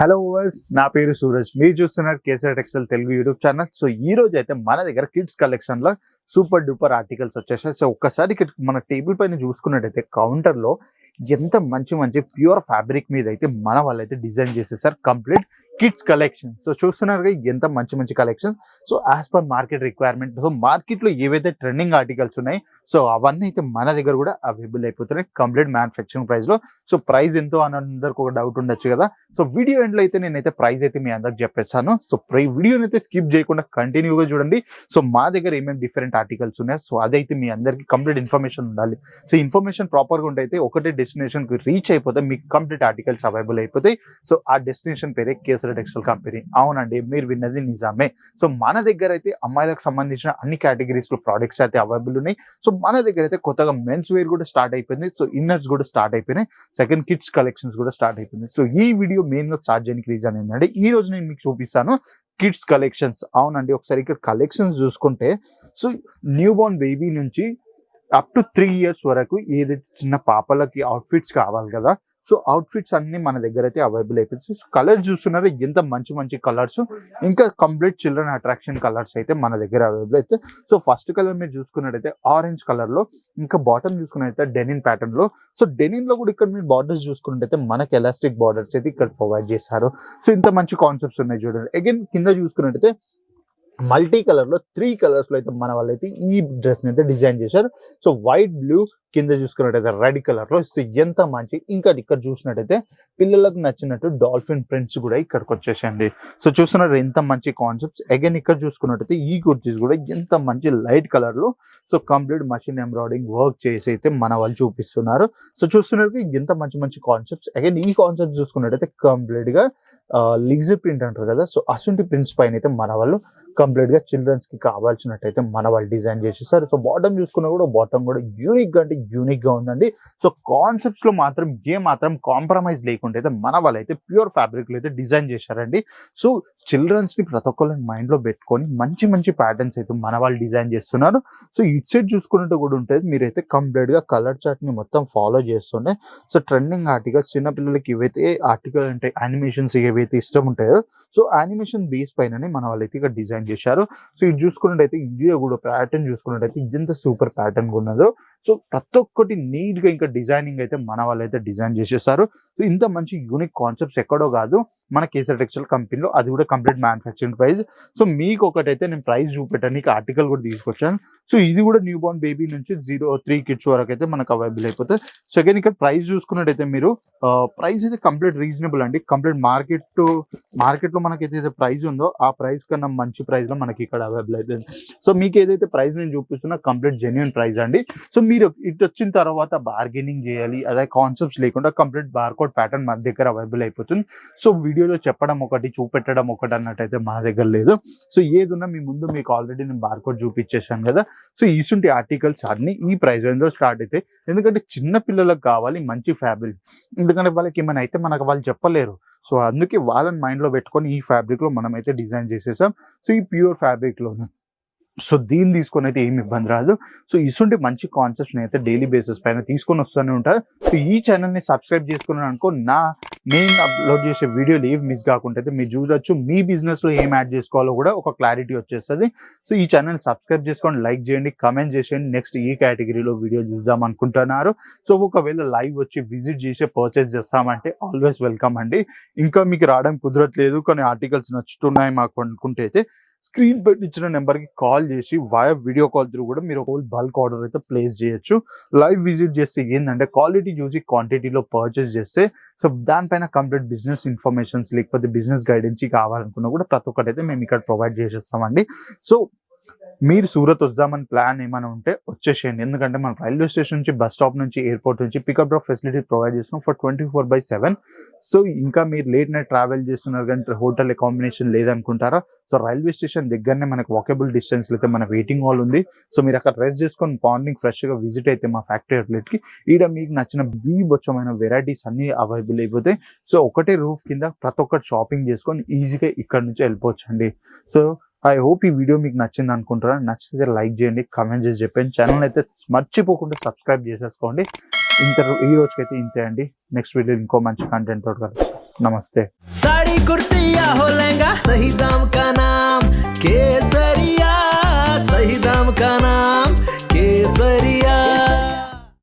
Hello overs నా పేరు సూరజ్. మీరు చూస్తున్నారు Kesari textile Telugu YouTube channel. So ఈ రోజు అయితే మన దగ్గర కిడ్స్ కలెక్షన్లో సూపర్ డూపర్ ఆర్టికల్స్ వచ్చేసాయి. సో ఒక్కసారి ఇక్కడ మన టేబుల్ పైన చూసుకున్నట్టయితే కౌంటర్లో ఎంత మంచి మంచి ప్యూర్ ఫ్యాబ్రిక్ మీద అయితే మన వాళ్ళైతే డిజైన్ చేసేసారు. Complete kids collection. సో చూస్తున్నారు ఎంత మంచి మంచి collection. So as per market requirement so మార్కెట్లో ఏవైతే ట్రెండింగ్ ఆర్టికల్స్ ఉన్నాయి సో అవన్నీ అయితే మన దగ్గర కూడా అవైలబుల్ అయిపోతున్నాయి. కంప్లీట్ మ్యానుఫ్యాక్చరింగ్ ప్రైస్లో. సో ప్రైస్ ఎంతో అని అందరికి ఒక డౌట్ ఉండొచ్చు కదా. సో వీడియో ఎండ్లో అయితే నేనైతే ప్రైస్ అయితే మీ అందరికి చెప్పేస్తాను. సో ప్రై వీడియోని అయితే స్కిప్ చేయకుండా కంటిన్యూగా చూడండి. సో మా దగ్గర ఏమేమి డిఫరెంట్ ఆర్టికల్స్ ఉన్నాయి. సో అదైతే మీ అందరికీ కంప్లీట్ ఇన్ఫర్మేషన్ ఉండాలి. సో ఇన్ఫర్మేషన్ ప్రాపర్గా ఉంటైతే అయితే ఒకటే డెస్టినేషన్కి రీచ్ అయిపోతే మీకు కంప్లీట్ ఆర్టికల్స్ అవైలబుల్ అయిపోతాయి. సో ఆ డెస్టినేషన్ పేరే కేసరి టెక్స్టైల్ కంపెనీ అవునండి మీరు విన్నది నిజామే. సో మన దగ్గర అయితే అమ్మాయిలకు సంబంధించిన అన్ని కేటగిరీస్లో ప్రోడక్ట్స్ అయితే అవైలబుల్ ఉన్నాయి. సో మన దగ్గర అయితే కొత్తగా మెన్స్ వేర్ కూడా స్టార్ట్ అయిపోయింది. సో ఇన్నర్స్ కూడా స్టార్ట్ అయిపోయినాయి. సెకండ్ కిడ్స్ కలెక్షన్స్ కూడా స్టార్ట్ అయిపోయింది. సో ఈ వీడియో మెయిన్గా స్టార్ట్ చేయడానికి రీజన్ ఏంటంటే ఈ రోజు నేను మీకు చూపిస్తాను కిడ్స్ కలెక్షన్స్. అవునండి ఒకసారి ఇక్కడ కలెక్షన్స్ చూసుకుంటే సో న్యూ బోర్న్ బేబీ నుంచి అప్ టు త్రీ ఇయర్స్ వరకు ఏదైతే చిన్న పాపలకి అవుట్ఫిట్స్ కావాలి కదా సో అవుట్ఫిట్స్ అన్ని మన దగ్గర అయితే అవైలబుల్ అయిపోతుంది సో కలర్స్ చూస్తున్నారు? ఎంత మంచి మంచి కలర్స్ ఇంకా కంప్లీట్ చిల్డ్రన్ అట్రాక్షన్ కలర్స్ అయితే మన దగ్గర అవైలబుల్ అయితే. సో ఫస్ట్ కలర్ మీరు చూసుకున్నట్టయితే ఆరెంజ్ కలర్లో ఇంకా బాటమ్ చూసుకున్నట్టయితే డెనిన్ ప్యాటర్న్లో. సో డెనిన్లో కూడా ఇక్కడ మీరు బార్డర్స్ చూసుకున్నట్టయితే మనకి ఎలాస్టిక్ బార్డర్స్ అయితే ఇక్కడ ప్రొవైడ్ చేశారు. సో ఇంత మంచి కాన్సెప్ట్స్ ఉన్నాయి చూడండి. అగైన్ కింద చూసుకున్నట్టయితే మల్టీ కలర్లో త్రీ కలర్స్లో అయితే మన వాళ్ళైతే ఈ డ్రెస్ అయితే డిజైన్ చేశారు. సో వైట్ బ్లూ కింద చూసుకున్నట్టయితే రెడ్ కలర్లో సో ఎంత మంచి ఇంకా ఇక్కడ చూసినట్టయితే పిల్లలకు నచ్చినట్టు డాల్ఫిన్ ప్రింట్స్ కూడా ఇక్కడికి వచ్చేసండి సో చూస్తున్నారు ఎంత మంచి కాన్సెప్ట్స్ అగైన్ ఇక్కడ చూసుకున్నట్టయితే ఈ కుర్తీస్ కూడా ఎంత మంచి లైట్ కలర్లో so complete machine embroidering work చేసి అయితే మన వాళ్ళు చూపిస్తున్నారు. సో చూస్తున్నట్టు ఎంత మంచి మంచి కాన్సెప్ట్స్ అగైన్ ఈ కాన్సెప్ట్ చూసుకున్నట్టయితే కంప్లీట్గా లిగ్జ్ ప్రింట్ అంటారు కదా సో అసంటి ప్రింట్స్ పైన అయితే మన వాళ్ళు కంప్లీట్గా చిల్డ్రన్స్కి కావాల్సినట్టయితే మన వాళ్ళు డిజైన్ చేసేసారు. సో బాటమ్ చూసుకున్నా కూడా బాటమ్ కూడా యూనిక్గా అంటే యూనిక్గా ఉందండి. సో కాన్సెప్ట్స్లో మాత్రం ఏ మాత్రం కాంప్రమైజ్ లేకుండా అయితే మన వాళ్ళు అయితే ప్యూర్ ఫ్యాబ్రిక్లో అయితే డిజైన్ చేశారండి. సో చిల్డ్రన్స్ని ప్రతి ఒక్కరిని మైండ్లో పెట్టుకొని మంచి మంచి ప్యాటర్న్స్ అయితే మన వాళ్ళు డిజైన్ చేస్తున్నారు. సో ఇట్ సైడ్ చూసుకున్నట్టు కూడా ఉంటుంది. మీరైతే కంప్లీట్గా కలర్ చార్ట్ని మొత్తం ఫాలో చేస్తుండే సో ట్రెండింగ్ ఆర్టికల్స్ చిన్నపిల్లలకి ఏవైతే ఆర్టికల్ అంటే యానిమేషన్స్ ఏవైతే ఇష్టం ఉంటాయో సో యానిమేషన్ బేస్ పైననే మన వాళ్ళైతే ఇక్కడ డిజైన్ చేశారు. సో ఇది చూసుకున్నట్టయితే ఇండియా కూడా ప్యాటర్న్ చూసుకున్నట్టయితే ఎంత సూపర్ ప్యాటర్న్ ఉన్నదో సో ప్రతి ఒక్కటి నీట్గా ఇంకా డిజైనింగ్ అయితే మన వాళ్ళైతే డిజైన్ చేసేస్తారు సో ఇంత మంచి యూనిక్ కాన్సెప్ట్స్ ఎక్కడో కాదు. మన కేసర్ టెక్స్టైల్ కంపెనీలో అది కూడా కంప్లీట్ మ్యానుఫ్యాక్చరింగ్ ప్రైస్ సో మీకు ఒకటైతే నేను ప్రైస్ చూపెట్టడానికి ఆర్టికల్ కూడా తీసుకొచ్చాను. సో ఇది కూడా న్యూ బోర్న్ బేబీ నుంచి జీరో త్రీ కిడ్స్ వరకు అయితే మనకు అవైలబుల్ అయిపోతుంది సెకండ్ ఇక్కడ ప్రైస్ చూసుకున్నట్టయితే మీరు ప్రైస్ అయితే కంప్లీట్ రీజనబుల్ అండి. కంప్లీట్ మార్కెట్ మార్కెట్లో మనకి ఏదైతే ప్రైస్ ఉందో ఆ ప్రైస్ కన్నా మంచి ప్రైస్లో మనకి ఇక్కడ అవైలబుల్ అవుతుంది సో మీకు ఏదైతే ప్రైస్ నేను చూపిస్తున్నా కంప్లీట్ జెన్యున్ ప్రైస్ అండి. సో మీరు ఇటు వచ్చిన తర్వాత బార్గెనింగ్ చేయాలి అదే కాన్సెప్ట్స్ లేకుండా కంప్లీట్ బార్కోడ్ ప్యాటర్న్ మన దగ్గర అవైలబుల్ అయిపోతుంది. సో వీడియోలో చెప్పడం ఒకటి చూపెట్టడం ఒకటి అన్నట్టయితే మన దగ్గర లేదు. సో ఏది ఉన్నా మీ ముందు మీకు ఆల్రెడీ నేను బార్కోడ్ చూపించేశాను కదా. సో ఇసుంటి ఆర్టికల్స్ అన్ని ఈ ప్రైస్ రేంజ్లో స్టార్ట్ అయితే ఎందుకంటే చిన్న పిల్లలకు కావాలి మంచి ఫ్యాబ్రిక్ ఎందుకంటే వాళ్ళకి ఏమైనా అయితే మనకు వాళ్ళు చెప్పలేరు. సో అందుకే వాళ్ళని మైండ్లో పెట్టుకొని ఈ ఫ్యాబ్రిక్లో మనం అయితే డిజైన్ చేసేసాం. సో ఈ ప్యూర్ ఫ్యాబ్రిక్లోనే సో దీన్ని తీసుకొని అయితే ఏమి ఇబ్బంది రాదు. సో ఇసుంటి మంచి కాన్సెప్ట్స్ అయితే డైలీ బేసిస్ పైన తీసుకొని వస్తూనే ఉంటారు సో ఈ ఛానల్ని సబ్స్క్రైబ్ చేసుకున్నాను అనుకో నా నేను అప్లోడ్ చేసే వీడియోలు ఏవి మిస్ కాకుండా అయితే మీరు చూడొచ్చు. మీ బిజినెస్లో ఏం యాడ్ చేసుకోవాలో కూడా ఒక క్లారిటీ వచ్చేస్తుంది. సో ఈ ఛానల్ సబ్స్క్రైబ్ చేసుకోండి లైక్ చేయండి కమెంట్ చేసేయండి. నెక్స్ట్ ఈ కేటగిరీలో వీడియో చూద్దాం అనుకుంటున్నారు. సో ఒకవేళ లైవ్ వచ్చి విజిట్ చేసి పర్చేస్ చేస్తామంటే ఆల్వేస్ వెల్కమ్ అండి. ఇంకా మీకు రావడం కుదరట్లేదు. కొన్ని ఆర్టికల్స్ నచ్చుతున్నాయి మాకు అనుకుంటే అయితే స్క్రీన్ పైన ఇచ్చిన నెంబర్కి కాల్ చేసి వయా వీడియో కాల్ త్రూ కూడా మీరు హోల్ బల్క్ ఆర్డర్ అయితే ప్లేస్ చేయొచ్చు. లైవ్ విజిట్ చేస్తే ఏంటంటే క్వాలిటీ చూసి క్వాంటిటీలో పర్చేస్ చేస్తే సో దానిపైన కంప్లీట్ బిజినెస్ ఇన్ఫర్మేషన్స్ లేకపోతే బిజినెస్ గైడెన్స్ కావాలనుకున్నా కూడా ప్రతి ఒక్కటి అయితే మేము ఇక్కడ ప్రొవైడ్ చేసేస్తామండి. సో మీరు సూరత్ వద్దామని ప్లాన్ ఏమైనా ఉంటే వచ్చేసేయండి. ఎందుకంటే మన రైల్వే స్టేషన్ నుంచి బస్ స్టాప్ నుంచి ఎయిర్పోర్ట్ నుంచి పికప్ డ్రాప్ ఫెసిలిటీ ప్రొవైడ్ చేస్తున్నాం for twenty four by seven so ఇంకా మీరు లేట్ నైట్ ట్రావెల్ చేస్తున్నారు కానీ హోటల్ అకామిడేషన్ లేదనుకుంటారా? సో రైల్వే స్టేషన్ దగ్గరనే మనకు వాకబుల్ డిస్టెన్స్లో అయితే మన వెయిటింగ్ హాల్ ఉంది. సో మీరు అక్కడ రెస్ట్ చేసుకొని మార్నింగ్ ఫ్రెష్గా విజిట్ అయితే మా ఫ్యాక్టరీ అవుట్లెట్కి ఈడ మీకు నచ్చిన బీభత్సమైన వెరైటీస్ అన్నీ అవైలబుల్ అయిపోతాయి. సో ఒకటే రూఫ్ కింద ప్రతి ఒక్కటి షాపింగ్ చేసుకొని ఈజీగా ఇక్కడ నుంచి వెళ్ళిపోవచ్చు అండి సో ఐ హోప్ ఈ వీడియో మీకు నచ్చింది అనుకుంటున్నాను నచ్చితే లైక్ చేయండి కామెంట్ చేసి చెప్పండి. ఛానల్ అయితే మర్చిపోకుండా సబ్స్క్రైబ్ చేసేసుకోండి. ఇంత ఈ రోజుకైతే ఇంతే అండి. నెక్స్ట్ వీడియో ఇంకో మంచి కంటెంట్ తోడు కలిసి నమస్తే. साड़ी कुर्ती या